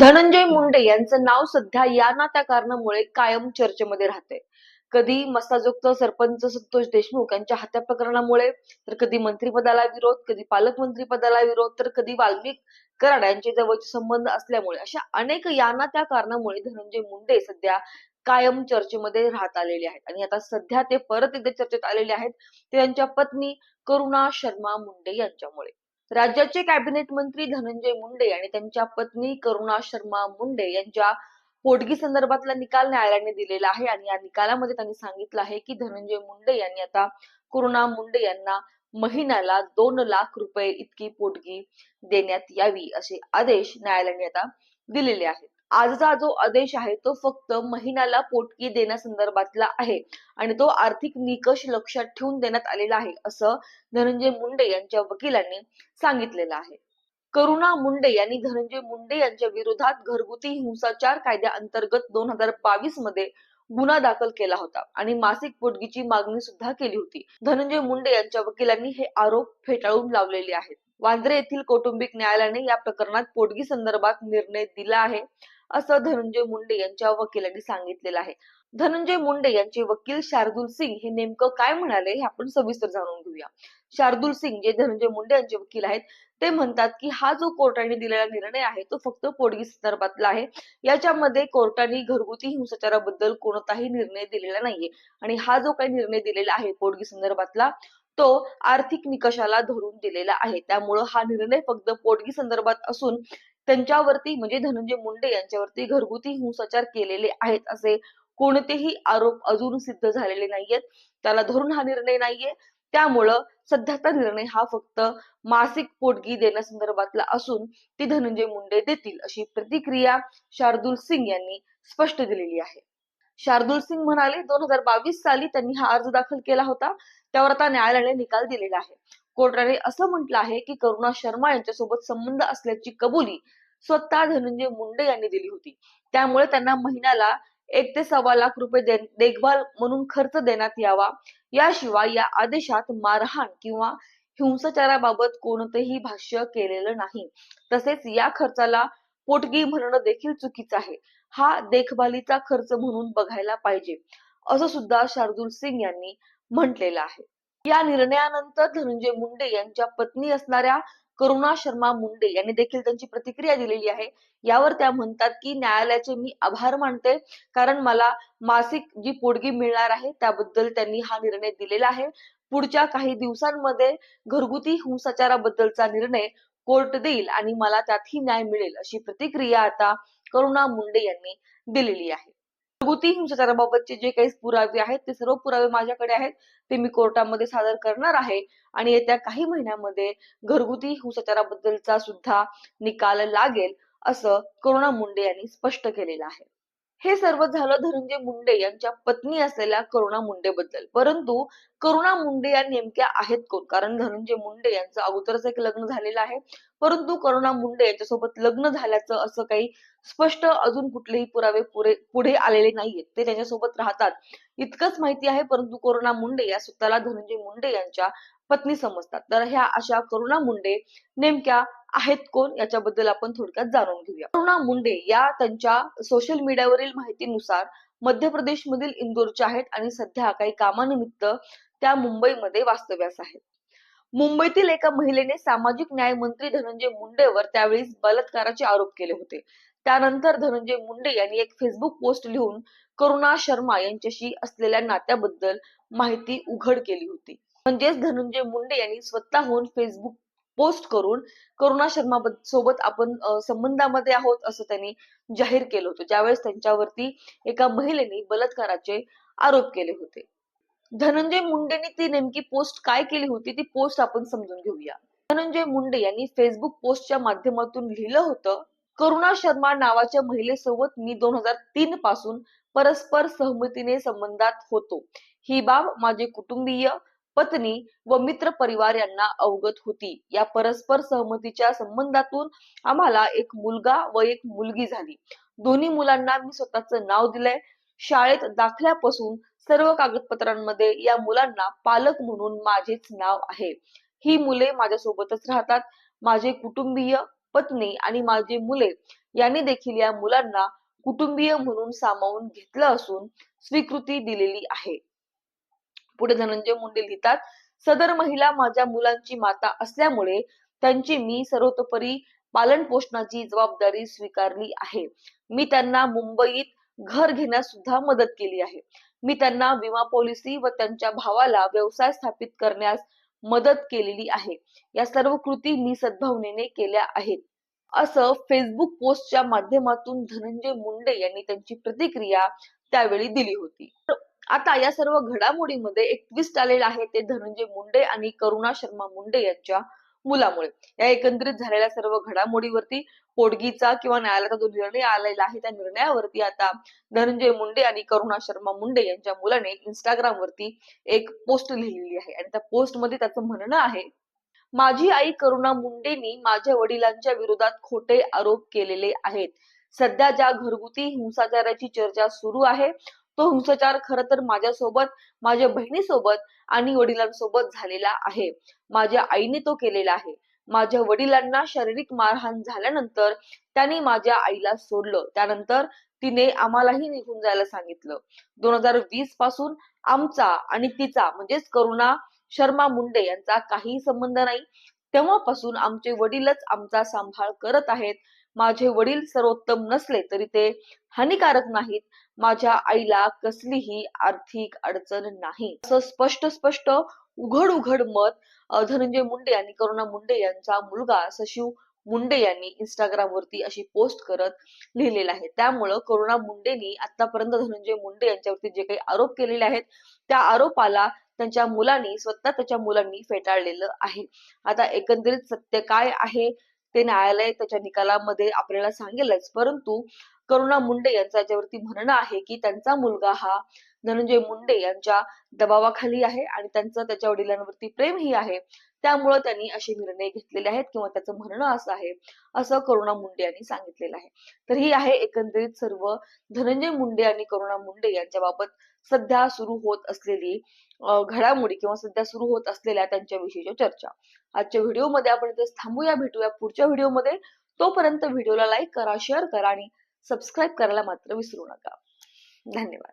धनंजय मुंडे यांचं नाव सध्या या ना त्या कारणामुळे कायम चर्चेमध्ये राहते कधी मस्ताजोगत सरपंच संतोष देशमुख यांच्या हत्या प्रकरणामुळे तर कधी मंत्रिपदाला विरोध कधी पालकमंत्री पदाला विरोध तर कधी वाल्मिक कराड यांचे जवळचे संबंध असल्यामुळे अशा अनेक यांना त्या कारणामुळे धनंजय मुंडे सध्या कायम चर्चेमध्ये राहत आलेले आहेत. आणि आता सध्या ते परत एकदा चर्चेत आलेले आहेत ते त्यांच्या पत्नी करुणा शर्मा मुंडे यांच्यामुळे. राज्याचे कॅबिनेट मंत्री धनंजय मुंडे आणि त्यांच्या पत्नी करुणा शर्मा मुंडे यांच्या पोटगी संदर्भातला निकाल न्यायालयाने दिलेला आहे. आणि या निकालामध्ये त्यांनी सांगितलं आहे की धनंजय मुंडे यांनी आता करुणा मुंडे यांना महिन्याला दोन लाख रुपये इतकी पोटगी देण्यात यावी असे आदेश न्यायालयाने आता दिलेले आहेत. आजचा जो आदेश आहे तो फक्त महिन्याला पोटकी देण्यासंदर्भातला आहे आणि तो आर्थिक निकष लक्षात ठेवून देण्यात आलेला आहे असं धनंजय मुंडे यांच्या वकिलांनी सांगितलेलं आहे. करुणा मुंडे यांनी धनंजय मुंडे यांच्या विरोधात घरगुती हिंसाचार कायद्याअंतर्गत दोन हजार बावीसमध्ये गुन्हा दाखल केला होता आणि मासिक पोटगीची मागणी सुद्धा केली होती. धनंजय मुंडे यांच्या वकिलांनी हे आरोप फेटाळून लावलेले आहेत. वांद्रे येथील कौटुंबिक न्यायालयाने या प्रकरणात पोटगी संदर्भात निर्णय दिला आहे असं धनंजय मुंडे यांच्या वकिलांनी सांगितलेलं आहे. धनंजय मुंडे यांचे वकील शार्दुल सिंग हे नेमकं काय म्हणाले हे आपण सविस्तर जाणून घेऊया. शार्दुल सिंग जे धनंजय मुंडे यांचे वकील आहेत ते म्हणतात की हा जो कोर्टाने दिलेला निर्णय आहे तो फक्त पोटगी संदर्भातला आहे. याच्यामध्ये कोर्टाने घरगुती हिंसाचाराबद्दल कोणताही निर्णय दिलेला नाहीये. आणि हा जो काही निर्णय दिलेला आहे पोटगी संदर्भातला तो आर्थिक निकषाला धरून दिलेला आहे. त्यामुळं हा निर्णय फक्त पोटगी संदर्भात असून त्यांच्यावरती म्हणजे धनंजय मुंडे यांच्यावरती घरगुती हिंसाचार केलेले आहेत असे कोणतेही आरोप अजून सिद्ध झालेले नाहीयेत. त्याला धरून हा निर्णय नाहीये. त्यामुळं सध्याचा निर्णय हा फक्त मासिक पोटगी देण्यासंदर्भातला असून ती धनंजय मुंडे देतील अशी प्रतिक्रिया शार्दुल सिंग यांनी स्पष्ट दिलेली आहे. शार्दुल सिंग म्हणाले दोन हजार बावीस साली त्यांनी हा अर्ज दाखल केला होता. त्यावर आता न्यायालयाने निकाल दिलेला आहे. कोर्टाने असं म्हटलं आहे की करुणा शर्मा यांच्यासोबत संबंध असल्याची कबुली स्वतः धनंजय मुंडे यांनी दिली होती. त्यामुळे त्यांना महिन्याला एक ते सव्वा लाख रुपये देखभाल म्हणून खर्च देण्यात यावा. याशिवाय या आदेशात मारहाण किंवा हिंसाचाराबाबत कोणतेही भाष्य केलेलं नाही. तसेच या खर्चाला पोटगी म्हणणं देखील चुकीचं आहे. हा देखभालीचा खर्च म्हणून बघायला पाहिजे असं सुद्धा शार्दुल सिंग यांनी म्हटलेलं आहे. या निर्णयानंतर धनंजय मुंडे यांच्या पत्नी असणाऱ्या करुणा शर्मा मुंडे यांनी देखील त्यांची प्रतिक्रिया दिलेली आहे. यावर त्या म्हणतात की न्यायालयाचे मी आभार मानते कारण मला मासिक जी पोटगी मिळणार आहे त्याबद्दल त्यांनी हा निर्णय दिलेला आहे. पुढच्या काही दिवसांमध्ये घरगुती हिंसाचाराबद्दलचा निर्णय कोर्ट देईल आणि मला त्यातही न्याय मिळेल अशी प्रतिक्रिया आता करुणा मुंडे यांनी दिलेली आहे. घरगुती हिंसाचाराबाबतचे जे काही पुरावे आहेत ते सर्व पुरावे माझ्याकडे आहेत. ते मी कोर्टामध्ये सादर करणार आहे. आणि येत्या काही महिन्यामध्ये घरगुती हिंसाचाराबद्दलचा सुद्धा निकाल लागेल असं करुणा मुंडे यांनी स्पष्ट केलेलं आहे. हे सर्व झालं धनंजय मुंडे यांच्या पत्नी असलेल्या करुणा मुंडे बद्दल. परंतु करुणा मुंडे या नेमक्या आहेत कोण? कारण धनंजय मुंडे यांचं अगोदरच एक लग्न झालेलं आहे. परंतु करुणा मुंडे यांच्यासोबत लग्न झाल्याचं असं काही स्पष्ट अजून कुठलेही पुरावे पुरे पुढे आलेले नाहीयेत. ते त्यांच्यासोबत राहतात. इतकंच माहिती आहे परंतु करुणा मुंडे या स्वतःला धनंजय मुंडे यांच्या पत्नी समजतात. तर ह्या अशा करुणा मुंडे नेमक्या आहेत कोण याच्याबद्दल आपण थोडक्यात जाणून घेऊया. करुणा मुंडे या त्यांच्या सोशल मीडियावरील माहितीनुसार मध्य प्रदेश मधील इंदोरच्या आहेत आणि सध्या काही कामानिमित्त त्या मुंबईमध्ये वास्तव्यास आहेत. मुंबईतील एका महिलेने सामाजिक न्याय मंत्री धनंजय मुंडेवर त्यावेळी बलात्काराचे आरोप केले होते. त्यानंतर धनंजय मुंडे यांनी एक फेसबुक पोस्ट लिहून करुणा शर्मा यांच्याशी असलेल्या नात्याबद्दल माहिती उघड केली होती. म्हणजेच धनंजय मुंडे यांनी स्वतःहून फेसबुक पोस्ट करून करुणा शर्मा सोबत आपण संबंधामध्ये आहोत असं त्यांनी जाहीर केलं होतं. ज्यावेळेस त्यांच्यावरती एका महिलेने बलात्काराचे आरोप केले होते. धनंजय मुंडेने ती नेमकी पोस्ट काय केली होती ती पोस्ट आपण समजून घेऊया. धनंजय मुंडे यांनी फेसबुक पोस्टच्या माध्यमातून लिहिलं होतं करुणा शर्मा नावाच्या महिलेसोबत मी दोन हजार तीन पासून परस्पर सहमतीने संबंधात होतो. ही बाब माझे कुटुंबीय पत्नी व मित्र परिवार यांना अवगत होती. या परस्पर सहमतीच्या संबंधातून आम्हाला एक मुलगा व एक मुलगी झाली. दोन्ही मुलांना मी स्वतःचं नाव दिलंय. शाळेत दाखल्यापासून सर्व कागदपत्रांमध्ये या मुलांना पालक म्हणून माझेच नाव आहे. ही मुले माझ्यासोबतच राहतात. माझे कुटुंबीय पत्नी आणि माझी मुले यांनी देखील या मुलांना कुटुंबीय म्हणून सामावून घेतलं असून स्वीकृती दिलेली आहे. पुढे धनंजय मुंडे लिहितात सदर महिला माझ्या मुलांची माता असल्यामुळे त्यांची मी सर्वतोपरी पालन पोषणाची जबाबदारी स्वीकारली आहे. मी त्यांना मुंबईत घर घेण्यास सुद्धा मदत केली आहे. मी त्यांना विमा पॉलिसी व त्यांच्या भावाला व्यवसाय स्थापित करण्यास मदत केलेली आहे. या सर्व कृती मी सद्भावनेने केल्या आहेत. असं फेसबुक पोस्टच्या माध्यमातून धनंजय मुंडे यांनी त्यांची प्रतिक्रिया त्यावेळी दिली होती. आता या सर्व घडामोडीमध्ये एक ट्विस्ट आलेला आहे ते धनंजय मुंडे आणि करुणा शर्मा मुंडे यांच्या मुलामुळे. या एकंदरीत झालेल्या सर्व घडामोडीवरती पोटगीचा किंवा न्यायालयाचा जो निर्णय आलेला आहे त्या निर्णयावरती आता धनंजय मुंडे आणि करुणा शर्मा मुंडे यांच्या मुलाने इंस्टाग्राम वरती एक पोस्ट लिहिलेली आहे. आणि त्या पोस्टमध्ये त्याचं म्हणणं आहे माझी आई करुणा मुंडेनी माझ्या वडिलांच्या विरोधात खोटे आरोप केलेले आहेत. सध्या ज्या घरगुती हिंसाचाराची चर्चा सुरू आहे तो हिंसाचार खर तर माझ्यासोबत माझ्या बहिणीसोबत आणि वडिलांसोबत झालेला आहे. माझ्या आईने तो केलेला आहे. माझ्या वडिलांना शारीरिक मारहाण झाल्यानंतर त्यांनी माझ्या आईला सोडलं. त्यानंतर तिने आम्हालाही निघून जायला सांगितलं. दोन हजार वीसपासून आमचा आणि तिचा म्हणजेच करुणा शर्मा मुंडे यांचा काही संबंध नाही. तेव्हापासून आमचे वडीलच आमचा सांभाळ करत आहेत. माझे वडील सर्वोत्तम नसले तरी ते हानिकारक नाहीत. माझ्या आईला कसलीही आर्थिक अडचण नाही. असं स्पष्ट स्पष्ट उघड उघड मत धनंजय मुंडे आणि करुणा मुंडे यांचा मुलगा सशिव मुंडे यांनी इंस्टाग्राम वरती अशी पोस्ट करत लिहिलेलं आहे. त्यामुळं करुणा मुंडेनी आतापर्यंत धनंजय मुंडे यांच्यावरती जे काही आरोप केलेले आहेत त्या आरोपाला त्यांच्या मुलांनी स्वतः त्याच्या मुलांनी फेटाळलेलं आहे. आता एकंदरीत सत्य काय आहे? ते न्यायालय त्याच्या निकालामध्ये आपल्याला सांगेलच. परंतु करुणा मुंडे यांचं याच्यावरती म्हणणं आहे की त्यांचा मुलगा हा धनंजय मुंडे यांच्या दबावाखाली आहे आणि त्यांचं त्याच्या वडिलांवरती प्रेमही आहे. त्यामुळे त्यांनी असे निर्णय घेतलेले आहेत किंवा त्याचं म्हणणं असं आहे असं करुणा मुंडे यांनी सांगितलेलं आहे. तर ही आहे एकंदरीत सर्व धनंजय मुंडे आणि करुणा मुंडे यांच्या बाबत सध्या सुरू होत असलेली घडामोडी किंवा सध्या सुरू होत असलेल्या त्यांच्याविषयीच्या चर्चा. आजच्या व्हिडिओमध्ये आपण इथेच थांबूया भेटूया पुढच्या व्हिडिओमध्ये. तोपर्यंत व्हिडिओला लाईक करा शेअर करा आणि सबस्क्राईब करायला मात्र विसरू नका. धन्यवाद.